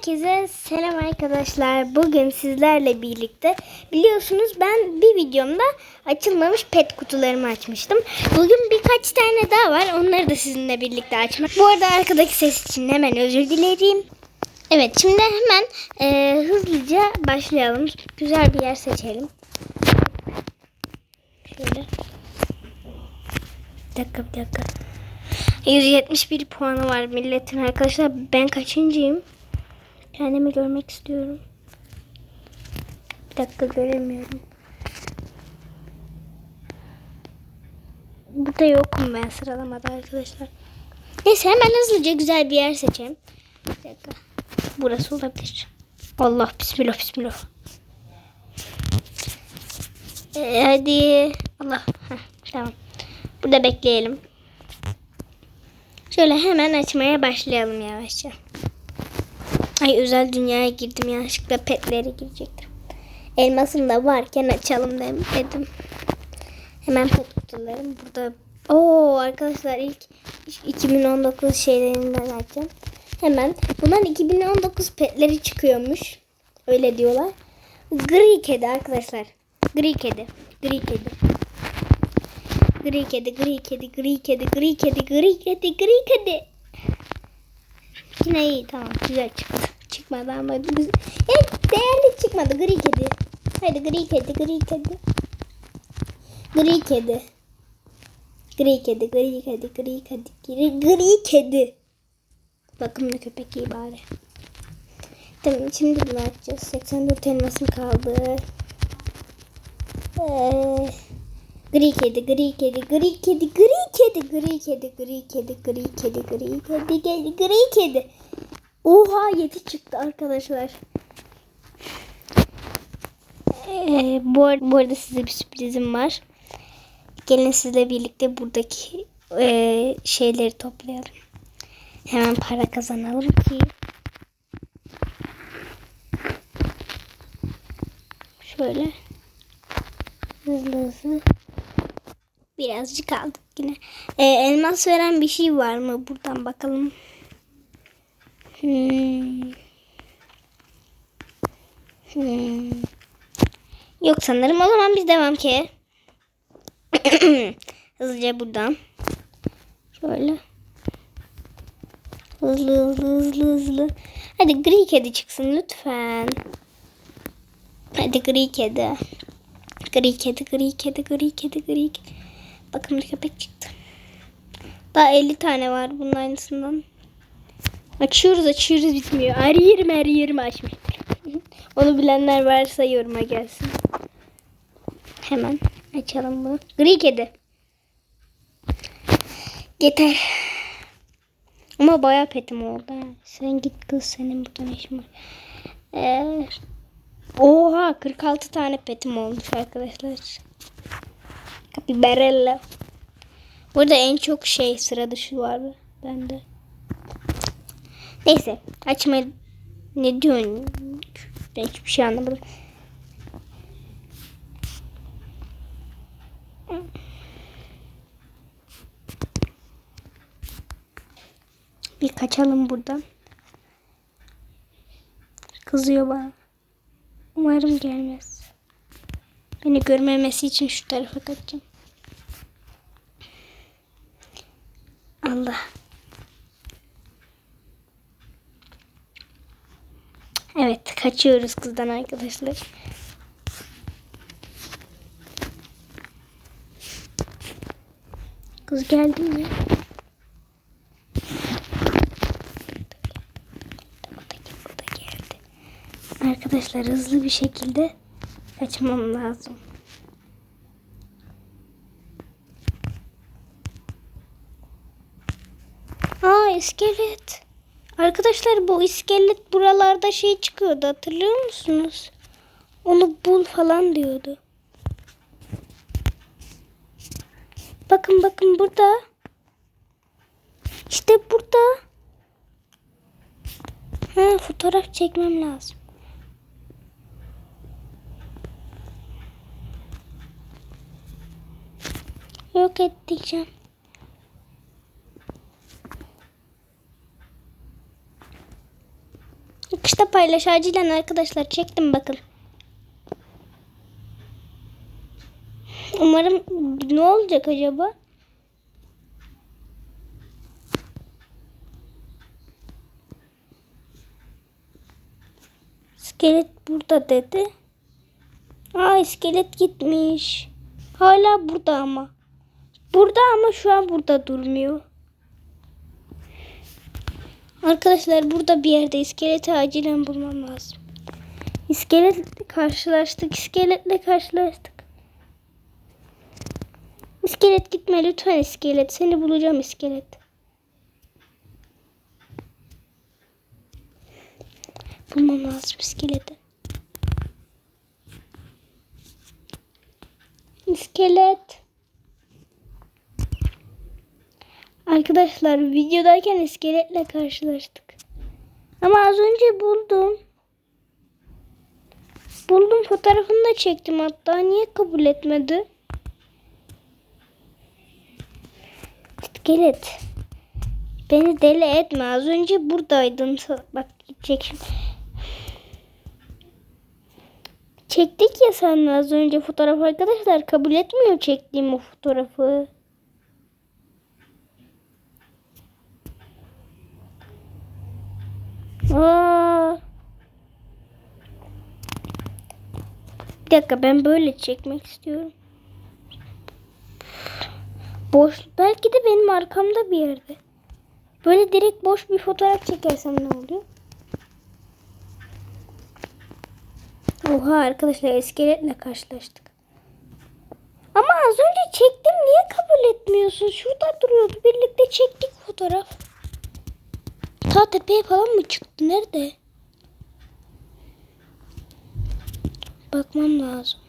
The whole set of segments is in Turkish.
Herkese selam arkadaşlar. Bugün sizlerle birlikte biliyorsunuz ben bir videomda açılmamış pet kutularımı açmıştım. Bugün birkaç tane daha var. Onları da sizinle birlikte açmak. Bu arada arkadaki ses için hemen özür dilerim. Evet şimdi hemen e, hızlıca başlayalım. Güzel bir yer seçelim. Şöyle. Bir dakika bir dakika. 171 puanı var milletin arkadaşlar. Ben kaçıncıyım? Kendimi görmek istiyorum. Bir dakika göremiyorum. Burada yokum ben sıralamada arkadaşlar. Neyse hemen hızlıca güzel bir yer seçeyim. Bir dakika. Burası olabilir. Allah bismillah bismillah. Ee, hadi. Allah. Heh, tamam. Burada bekleyelim. Şöyle hemen açmaya başlayalım yavaşça. Ay özel dünyaya girdim yanlışlıkla petlere girecektim. Elmasım da varken açalım dedim. Hemen pet kutularım burada. Oo arkadaşlar ilk 2019 şeylerinden açacağım. Hemen bundan 2019 petleri çıkıyormuş. Öyle diyorlar. Gri kedi arkadaşlar. Gri kedi. Gri kedi. Gri kedi, gri kedi, gri kedi, gri kedi, gri kedi, gri kedi. Yine iyi tamam güzel çıktı. Çıkmadı ama güzel. Evet değerli çıkmadı gri kedi. Haydi gri kedi, gri kedi. Gri kedi. Gri kedi, gri kedi, gri kedi, gri, gri kedi. Bakımlı köpek iyi bari. Tamam şimdi bunu açacağız. 84 elmasım kaldı. Eee... Gri kedi, gri kedi, gri kedi, gri kedi, gri kedi, gri kedi, gri kedi, gri kedi, gri gri kedi. Oha yedi çıktı arkadaşlar. Ee, bu, ar- bu arada size bir sürprizim var. Gelin sizle birlikte buradaki e, şeyleri toplayalım. Hemen para kazanalım ki. Şöyle. Hızlı hızlı. Birazcık aldık yine. Ee, elmas veren bir şey var mı? Buradan bakalım. Hmm. Hmm. Yok sanırım. O zaman biz devam ki. Hızlıca buradan. Şöyle. Hızlı hızlı hızlı hızlı. Hadi gri kedi çıksın lütfen. Hadi gri kedi. Gri kedi, gri kedi, gri kedi, gri kedi. Bakın bir köpek çıktı. Daha 50 tane var bunun aynısından. Açıyoruz açıyoruz bitmiyor. Her yerim her yerimi açmış. Onu bilenler varsa yoruma gelsin. Hemen açalım bunu. Gri kedi. Yeter. Ama bayağı petim oldu. Sen git kız senin burada ne işin var. Ee, oha 46 tane petim olmuş arkadaşlar. Capybara. Burada en çok şey sıra dışı vardı bende. Neyse açma ne diyorsun? Ben hiçbir şey anlamadım. Bir kaçalım buradan. Kızıyor bana. Umarım gelmez. Beni görmemesi için şu tarafa kaçacağım. Allah. Evet kaçıyoruz kızdan arkadaşlar. Kız geldi mi? Arkadaşlar hızlı bir şekilde kaçmam lazım. Aa iskelet. Arkadaşlar bu iskelet buralarda şey çıkıyordu hatırlıyor musunuz? Onu bul falan diyordu. Bakın bakın burada. İşte burada. Ha, fotoğraf çekmem lazım. Yok et diyeceğim. Kışta paylaş acilen arkadaşlar. Çektim bakın. Umarım ne olacak acaba? İskelet burada dedi. Aa iskelet gitmiş. Hala burada ama. Burada ama şu an burada durmuyor. Arkadaşlar burada bir yerde iskeleti acilen bulmam lazım. İskeletle karşılaştık. İskeletle karşılaştık. İskelet gitme lütfen iskelet. Seni bulacağım iskelet. Bulmam lazım iskeleti. İskelet. Arkadaşlar videodayken iskeletle karşılaştık. Ama az önce buldum. Buldum fotoğrafını da çektim hatta. Niye kabul etmedi? İskelet. Beni deli etme. Az önce buradaydın. Bak şimdi. Çektik ya sen az önce fotoğraf arkadaşlar kabul etmiyor çektiğim o fotoğrafı. Aa. Bir dakika ben böyle çekmek istiyorum. Boş. Belki de benim arkamda bir yerde. Böyle direkt boş bir fotoğraf çekersem ne oluyor? Oha arkadaşlar iskeletle karşılaştık. Ama az önce çektim niye kabul etmiyorsun? Şurada duruyordu. Birlikte çektik fotoğraf. Ta tepeye falan mı çıktı? Nerede? Bakmam lazım.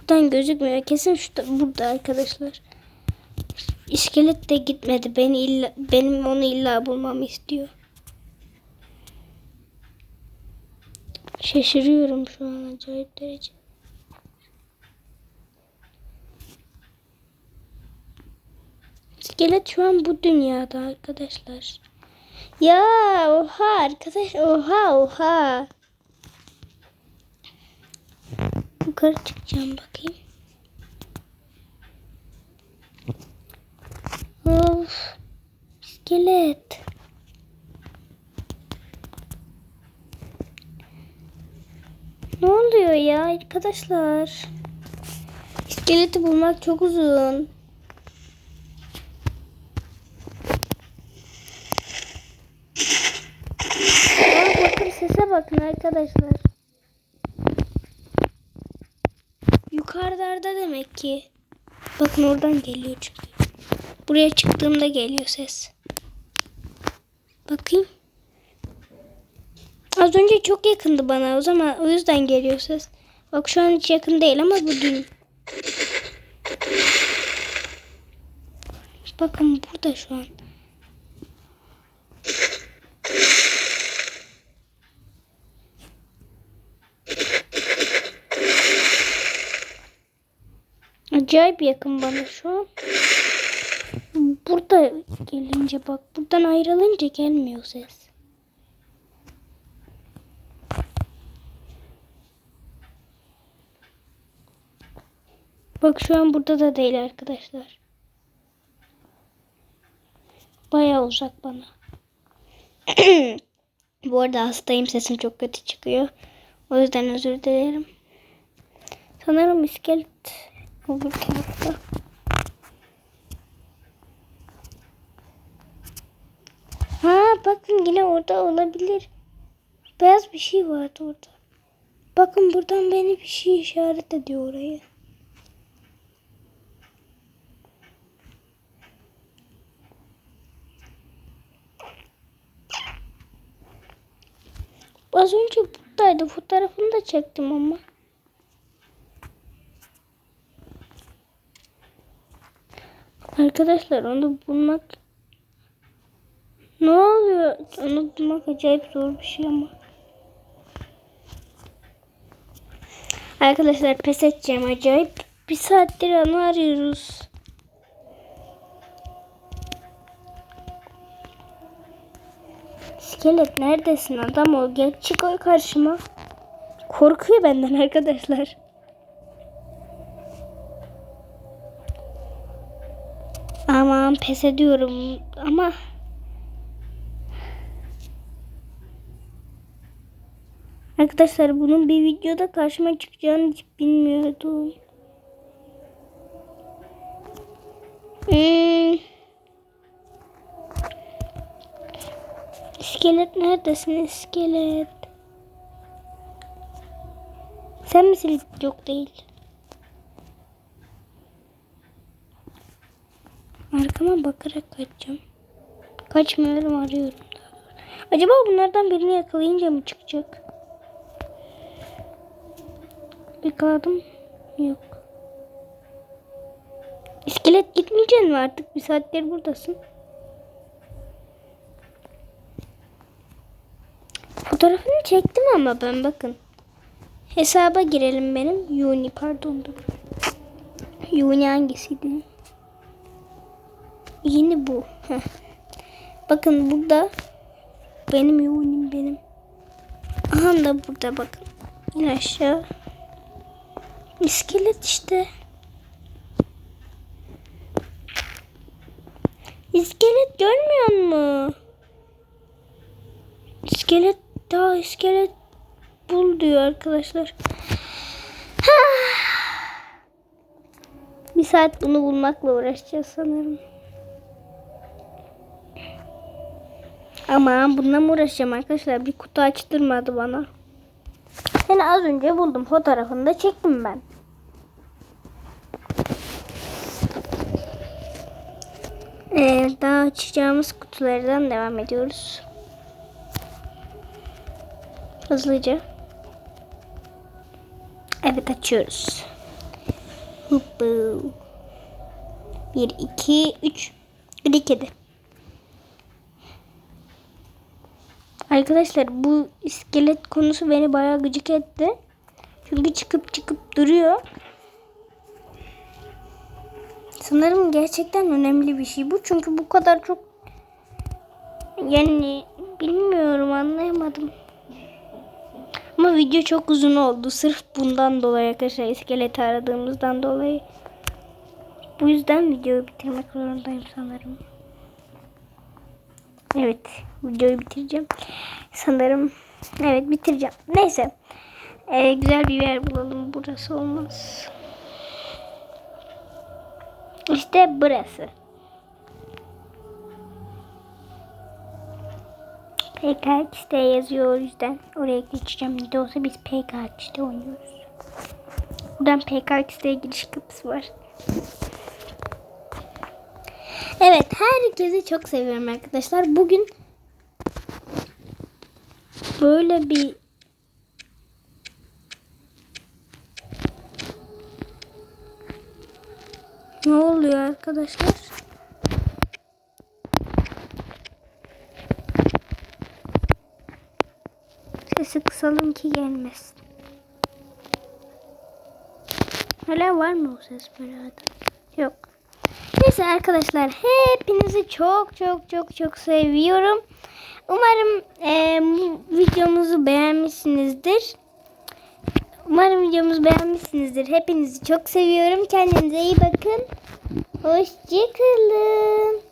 Buradan gözükmüyor. Kesin şurada burada arkadaşlar. İskelet de gitmedi. Beni illa, benim onu illa bulmamı istiyor. Şaşırıyorum şu an acayip derece. İskelet şu an bu dünyada arkadaşlar. Ya oha arkadaş oha oha. Yukarı çıkacağım bakayım. Of. İskelet. Ne oluyor ya arkadaşlar? İskeleti bulmak çok uzun. Aa, bakın sese bakın arkadaşlar. Yukarılarda demek ki. Bakın oradan geliyor çünkü. Buraya çıktığımda geliyor ses. Bakayım. Az önce çok yakındı bana o zaman o yüzden geliyor ses. Bak şu an hiç yakın değil ama bu değil. Bakın burada şu an. Acayip yakın bana şu an. Burada gelince bak buradan ayrılınca gelmiyor ses. Bak şu an burada da değil arkadaşlar. Baya uzak bana. Bu arada hastayım sesim çok kötü çıkıyor. O yüzden özür dilerim. Sanırım iskelet Ha bakın yine orada olabilir. Beyaz bir şey vardı orada. Bakın buradan beni bir şey işaret ediyor oraya. Az önce buradaydı. Fotoğrafını da çektim ama. Arkadaşlar onu bulmak ne oluyor? Onu bulmak acayip zor bir şey ama. Arkadaşlar pes edeceğim acayip. Bir saattir onu arıyoruz. İskelet neredesin adam ol gel çık oy karşıma. Korkuyor benden arkadaşlar. Aman pes ediyorum ama Arkadaşlar bunun bir videoda karşıma çıkacağını hiç bilmiyordum. Hmm. İskelet neredesin iskelet? Sen misin? Yok değil. Arkama bakarak kaçacağım. Kaçmıyorum arıyorum. Acaba bunlardan birini yakalayınca mı çıkacak? Yakaladım. Yok. İskelet gitmeyeceksin mi artık? Bir saattir buradasın. Fotoğrafını çektim ama ben bakın. Hesaba girelim benim. Yuni pardon dur. Yuni hangisiydi? Yeni bu. Heh. Bakın burada benim Yuni'm benim. Aha da burada bakın. İn aşağı. İskelet işte. İskelet görmüyor mu? İskelet daha iskelet bul diyor arkadaşlar. Bir saat bunu bulmakla uğraşacağız sanırım. Ama bununla mı uğraşacağım arkadaşlar? Bir kutu açtırmadı bana. Seni az önce buldum. Fotoğrafını da çektim ben. Ee, daha açacağımız kutulardan devam ediyoruz. Hızlıca. Evet açıyoruz. Hoppu. Bir, iki, üç. Gri kedi. Arkadaşlar bu iskelet konusu beni bayağı gıcık etti. Çünkü çıkıp çıkıp duruyor. Sanırım gerçekten önemli bir şey bu. Çünkü bu kadar çok yani bilmiyorum anlayamadım. Ama video çok uzun oldu. Sırf bundan dolayı arkadaşlar iskeleti aradığımızdan dolayı. Bu yüzden videoyu bitirmek zorundayım sanırım. Evet videoyu bitireceğim. Sanırım evet bitireceğim. Neyse. Ee, güzel bir yer bulalım. Burası olmaz. İşte burası. PKX'de yazıyor o yüzden oraya geçeceğim. Ne de olsa biz PKX'de oynuyoruz. Buradan PKX'de giriş kapısı var. Evet herkesi çok seviyorum arkadaşlar. Bugün böyle bir Ne oluyor arkadaşlar? Sesi kısalım ki gelmesin. Hala var mı o ses böyle Yok. Neyse arkadaşlar hepinizi çok çok çok çok seviyorum. Umarım e, videomuzu beğenmişsinizdir. Umarım videomuzu beğenmişsinizdir. Hepinizi çok seviyorum. Kendinize iyi bakın. Hoşçakalın.